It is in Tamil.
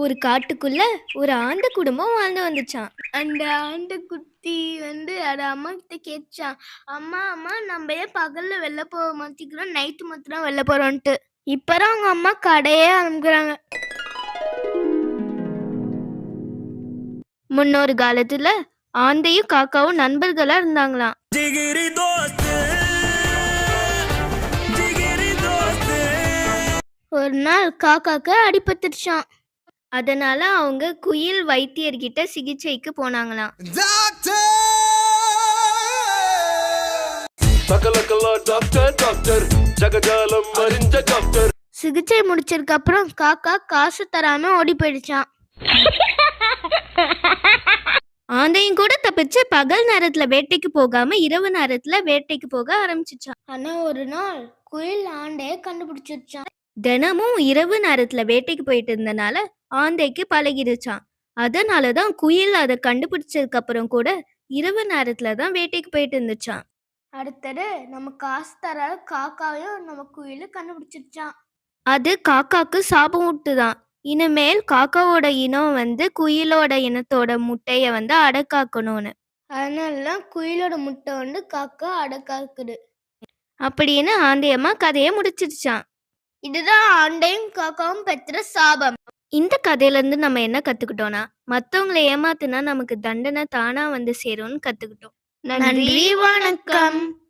ஒரு காட்டுக்குள்ள ஒரு ஆண்டு குடும்பம் வாழ்ந்து வந்துச்சான் அந்த ஆண்டு குட்டி வந்து அட அம்மா கிட்ட கேட்டுச்சான் அம்மா அம்மா நம்ம ஏன் பகல்ல வெளில போக மாத்திக்கிறோம் நைட்டு மட்டும் வெளில போறோம்ட்டு இப்பதான் அவங்க அம்மா கடையே ஆரம்பிக்கிறாங்க முன்னொரு காலத்துல ஆந்தையும் காக்காவும் நண்பர்களா இருந்தாங்களாம். ஒரு நாள் காக்காக்கு அடிபட்டுருச்சான் அதனால அவங்க குயில் வைத்தியர்கிட்ட சிகிச்சைக்கு போனாங்களாம். டாக்டர்! Doctor doctor. சிகிச்சை முடிச்சதுக்கு அப்புறம் காக்கா காசு தராம ஓடி போயிடுச்சான் ஆந்தையும் கூட தப்பிச்சு பகல் நேரத்துல வேட்டைக்கு போகாம இரவு நேரத்துல வேட்டைக்கு போக ஆரம்பிச்சிச்சான் ஆனா ஒரு நாள் குயில் ஆண்டைய கண்டுபிடிச்சிருச்சான் தினமும் இரவு நேரத்துல வேட்டைக்கு போயிட்டு இருந்தனால ஆந்தைக்கு பழகிடுச்சான் அதனாலதான் குயில் அதை கண்டுபிடிச்சதுக்கு அப்புறம் கூட இரவு நேரத்துல தான் வேட்டைக்கு போயிட்டு இருந்துச்சான். அடுத்தது நம்ம காசு தர காக்காவையும் நம்ம குயிலும் கண்டுபிடிச்சிருச்சான். அது காக்காக்கு சாபம் விட்டுதான் இனிமேல் காக்காவோட இனம் வந்து குயிலோட இனத்தோட முட்டைய வந்து அடக்காக்கணும்னு. அதனாலதான் குயிலோட முட்டை வந்து காக்கா அடக்காக்குது. அப்படின்னு ஆந்தையம்மா கதையை முடிச்சிருச்சான். இதுதான் ஆண்டையும் காக்காவும் பெற்ற சாபம். இந்த கதையில இருந்து நம்ம என்ன கத்துக்கிட்டோம்னா மத்தவங்கள ஏமாத்துனா நமக்கு தண்டனை தானா வந்து சேரும்னு கத்துக்கிட்டோம். நன்றி வணக்கம்.